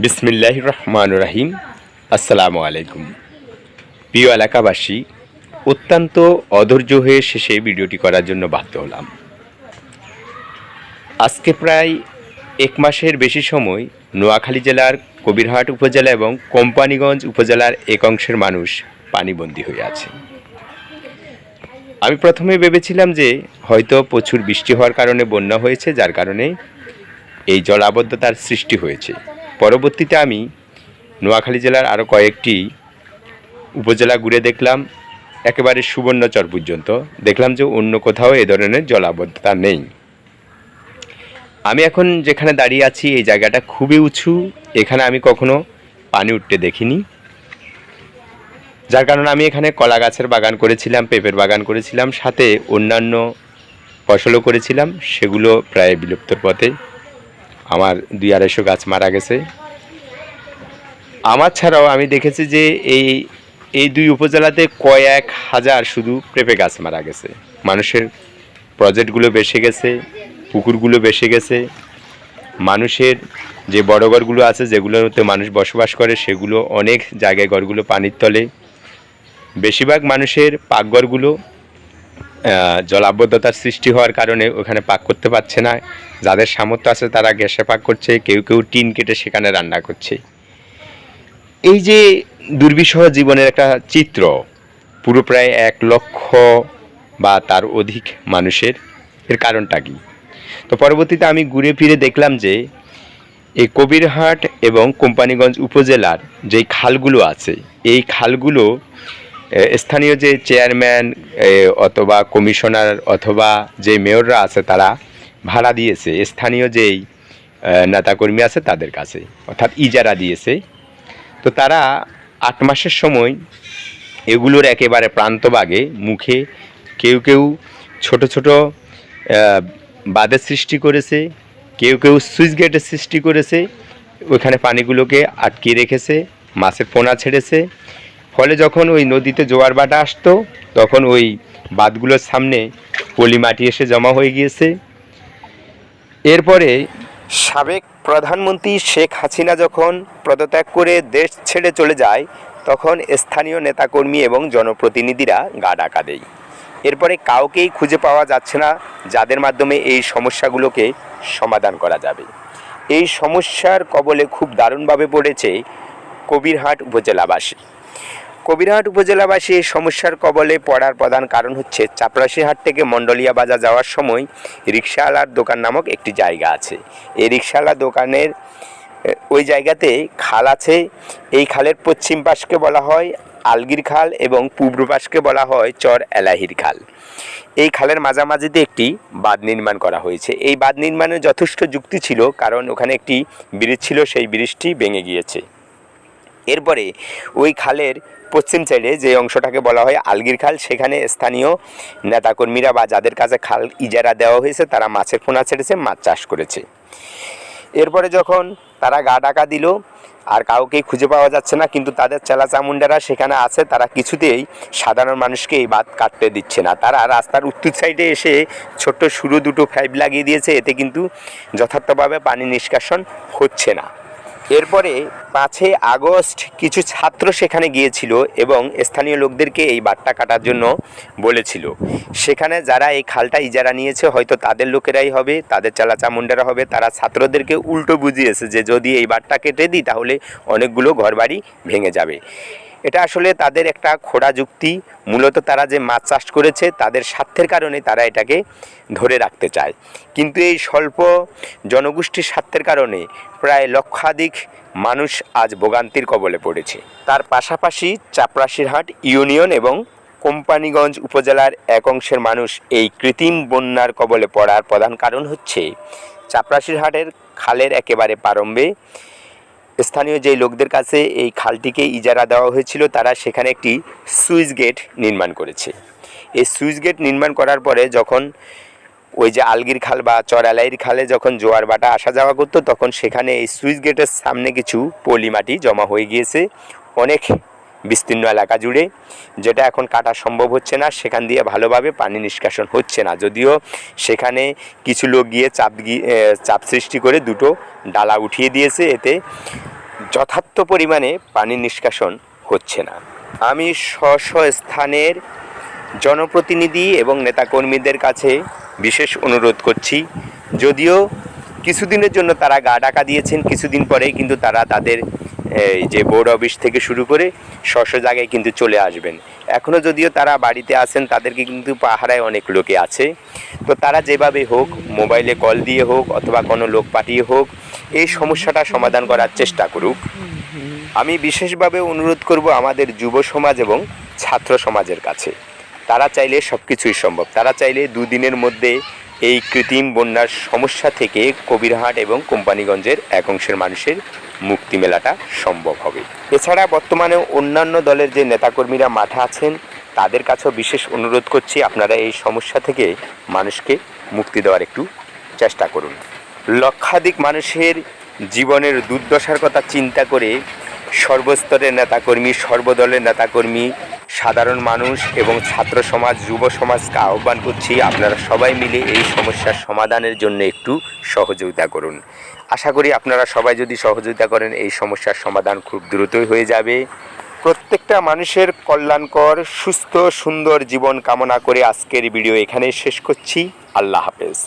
বিসমিল্লাহ রহমান রাহিম আসসালামু আলাইকুম প্রিয় এলাকাবাসী, অত্যন্ত অধৈর্য হয়ে শেষে ভিডিওটি করার জন্য বাধ্য হলাম। আজকে প্রায় এক মাসের বেশি সময় নোয়াখালী জেলার কবিরহাট উপজেলা এবং কোম্পানিগঞ্জ উপজেলার এক অংশের মানুষ পানিবন্দী হয়ে আছে। আমি প্রথমে ভেবেছিলাম যে হয়তো প্রচুর বৃষ্টি হওয়ার কারণে বন্যা হয়েছে, যার কারণে এই জলাবদ্ধতার সৃষ্টি হয়েছে। পরবর্তীতে আমি নোয়াখালী জেলার আরও কয়েকটি উপজেলা ঘুরে দেখলাম। একেবারে সুবর্ণচর পর্যন্ত। দেখলাম যে অন্য কোথাও এ ধরনের জলাবদ্ধতা নেই। আমি এখন যেখানে দাঁড়িয়ে আছি, এই জায়গাটা খুবই উঁচু। এখানে আমি কখনো পানি উঠতে দেখিনি। যার কারণে আমি এখানে কলা গাছের বাগান করেছিলাম, পেঁপের বাগান করেছিলাম, সাথে অন্যান্য ফসলও করেছিলাম। সেগুলো প্রায় বিলুপ্তর পথে আমার দুই আড়াইশো গাছ মারা গেছে। আমার ছাড়াও আমি দেখেছি যে এই এই দুই উপজেলাতে কয়েক হাজার শুধু পেঁপে গাছ মারা গেছে। মানুষের প্রজেক্টগুলো বেসে গেছে, পুকুরগুলো বেসে গেছে। মানুষের যে বড় ঘরগুলো আছে, যেগুলোতে মানুষ বসবাস করে, সেগুলো অনেক জায়গায় ঘরগুলো পানির তলে। বেশিরভাগ মানুষের পাকঘরগুলো জলাবদ্ধতার সৃষ্টি হওয়ার কারণে ওখানে পাক করতে পারছে না। যাদের সামর্থ্য আছে তারা গ্যাসে পাক করছে, কেউ কেউ টিন কেটে সেখানে রান্না করছে। এই যে দুর্বিষহ জীবনের একটা চিত্র, পুরো প্রায় এক লক্ষ বা তার অধিক মানুষের, এর কারণটা কি? তো পরবর্তীতে আমি ঘুরে ফিরে দেখলাম যে, এই কবিরহাট এবং কোম্পানিগঞ্জ উপজেলার যেই খালগুলো আছে, এই খালগুলো স্থানীয় যে চেয়ারম্যান অথবা কমিশনার, অথবা যে মেয়ররা আছে তারা ভাড়া দিয়েছে। স্থানীয় যেই নেতাকর্মী আছে তাদের কাছে, অর্থাৎ ইজারা দিয়েছে। তো তারা আট মাসের সময় এগুলোর একেবারে প্রান্তভাগে মুখে কেউ কেউ ছোট ছোট বাঁধের সৃষ্টি করেছে, কেউ কেউ সুইচ গেটের সৃষ্টি করেছে ওইখানে পানিগুলোকে আটকে রেখেছে, মাছের পোনা ছেড়েছে ফলে যখন ওই নদীতে জোয়ার বাটা আসতো, তখন ওই বাঁধগুলোর সামনে পলি মাটি এসে জমা হয়ে গিয়েছে। এরপরে সাবেক প্রধানমন্ত্রী শেখ হাসিনা যখন পদত্যাগ করে দেশ ছেড়ে চলে যায়, তখন স্থানীয় নেতাকর্মী এবং জনপ্রতিনিধিরা গা ডাকা দেয়। এরপরে কাউকেই খুঁজে পাওয়া যাচ্ছে না যাদের মাধ্যমে এই সমস্যাগুলোকে সমাধান করা যাবে। এই সমস্যার কবলে খুব দারুণভাবে পড়েছে কবিরহাট উপজেলাবাসী। কবিরহাট উপজেলাবাসী এই সমস্যার কবলে পড়ার প্রধান কারণ হচ্ছে চাপরাশিহাট থেকে মণ্ডলিয়া বাজার যাওয়ার সময় রিক্সাওয়ালার দোকান নামক একটি জায়গা আছে। এই রিক্সাওয়ালা দোকানের ওই জায়গাতে খাল আছে। এই খালের পশ্চিম পাশকে বলা হয় আলগির খাল এবং পূর্ব পাশকে বলা হয় চর এলাহির খাল। এই খালের মাঝামাঝিতে একটি বাঁধ নির্মাণ করা হয়েছে। এই বাঁধ নির্মাণের যথেষ্ট যুক্তি ছিল, কারণ ওখানে একটি ব্রিজ ছিল, সেই ব্রিজটি ভেঙে গিয়েছে। এরপরে ওই খালের পশ্চিম সাইডে যে অংশটাকে বলা হয় আলগির খাল, সেখানে স্থানীয় নেতাকর্মীরা বা যাদের কাছে খাল ইজারা দেওয়া হয়েছে, তারা মাছের পোনা ছেড়েছে, মাছ চাষ করেছে। এরপরে যখন তারা গা ডাকা দিল, আর কাউকেই খুঁজে পাওয়া যাচ্ছে না, কিন্তু তাদের চেলা চামুন্ডারা সেখানে আছে, তারা কিছুতেই সাধারণ মানুষকে এই বাদ কাটতে দিচ্ছে না। তারা রাস্তার উত্তর সাইডে এসে ছোট্ট শুরু দুটো পাইপ লাগিয়ে দিয়েছে, এতে কিন্তু যথার্থভাবে পানি নিষ্কাশন হচ্ছে না। এরপরে পাঁচই আগস্ট কিছু ছাত্র সেখানে গিয়েছিল এবং স্থানীয় লোকদেরকে এই বাটটা কাটার জন্য বলেছিল। সেখানে যারা এই খালটা ইজারা নিয়েছে, হয়তো তাদের লোকেরাই হবে, তাদের চালা চামুন্ডারা হবে, তারা ছাত্রদেরকে উল্টো বুঝিয়েছে যে যদি এই বাটটা কেটে দিই, তাহলে অনেকগুলো ঘরবাড়ি ভেঙে যাবে। এটা আসলে তাদের একটা খোড়া যুক্তি। মূলত তারা যে মাছ চাষ করেছে, তাদের স্বার্থের কারণে তারা এটাকে ধরে রাখতে চায়। কিন্তু এই স্বল্প জনগোষ্ঠীর স্বার্থের কারণে প্রায় লক্ষাধিক মানুষ আজ ভোগান্তির কবলে পড়েছে। তার পাশাপাশি চাপরাশিরহাট ইউনিয়ন এবং কোম্পানিগঞ্জ উপজেলার এক অংশের মানুষ এই কৃত্রিম বন্যার কবলে পড়ার প্রধান কারণ হচ্ছে চাপরাশিরহাটের খালের একেবারে প্রারম্ভে স্থানীয় যেই লোকদের কাছে এই খালটিকে ইজারা দেওয়া হয়েছিল, তারা সেখানে একটি সুইচ গেট নির্মাণ করেছে। এই সুইচ গেট নির্মাণ করার পরে যখন ওই যে আলগির খাল বা চর চরালাইয়ের খালে যখন জোয়ার বাটা আসা যাওয়া করতো, তখন সেখানে এই সুইচ গেটের সামনে কিছু পলি মাটি জমা হয়ে গিয়েছে। অনেক বিস্তীর্ণ এলাকা জুড়ে, যেটা এখন কাটা সম্ভব হচ্ছে না। সেখান দিয়ে ভালোভাবে পানি নিষ্কাশন হচ্ছে না। যদিও সেখানে কিছু লোক গিয়ে চাপ চাপ সৃষ্টি করে দুটো ডালা উঠিয়ে দিয়েছে। এতে যথার্থ পরিমাণে পানি নিষ্কাশন হচ্ছে না। আমি স্ব স্থানের জনপ্রতিনিধি এবং নেতাকর্মীদের কাছে বিশেষ অনুরোধ করছি। যদিও কিছুদিনের জন্য তারা গা ডাকা দিয়েছেন, কিছুদিন পরেই কিন্তু তারা তাদের এই যে বোর্ড অফিস থেকে শুরু করে স্ব জায়গায় কিন্তু চলে আসবেন। এখনও যদিও তারা বাড়িতে আছেন, তাদেরকে কিন্তু পাহারায় অনেক লোকে আছে। তো তারা যেভাবে হোক মোবাইলে কল দিয়ে হোক অথবা কোনো লোক পাঠিয়ে হোক, এই সমস্যাটা সমাধান করার চেষ্টা করুক। আমি বিশেষভাবে অনুরোধ করব আমাদের যুব সমাজ এবং ছাত্র সমাজের কাছে। তারা চাইলে সব কিছুই সম্ভব। তারা চাইলে দুদিনের মধ্যে এই কৃত্রিম বন্যার সমস্যা থেকে কবিরহাট এবং কোম্পানিগঞ্জের এক অংশের মানুষের মুক্তি মেলাটা সম্ভব হবে। এছাড়া বর্তমানে অন্যান্য দলের যে নেতাকর্মীরা মাঠে আছেন, তাদের কাছেও বিশেষ অনুরোধ করছি আপনারা এই সমস্যা থেকে মানুষকে মুক্তি দেওয়ার একটু চেষ্টা করুন। লক্ষাধিক মানুষের জীবনের দুর্দশার কথা চিন্তা করে সর্বস্তরের নেতাকর্মী, সর্বদলের নেতাকর্মী সাধারণ মানুষ এবং ছাত্র সমাজ, যুব সমাজকে আহ্বান করছি আপনারা সবাই মিলে এই সমস্যার সমাধানের জন্য একটু সহযোগিতা করুন। আশা করি আপনারা সবাই যদি সহযোগিতা করেন, এই সমস্যার সমাধান খুব দ্রুতই হয়ে যাবে। প্রত্যেকটা মানুষের কল্যাণকর, সুস্থ, সুন্দর জীবন কামনা করে আজকের ভিডিও এখানেই শেষ করছি। আল্লাহ হাফেজ।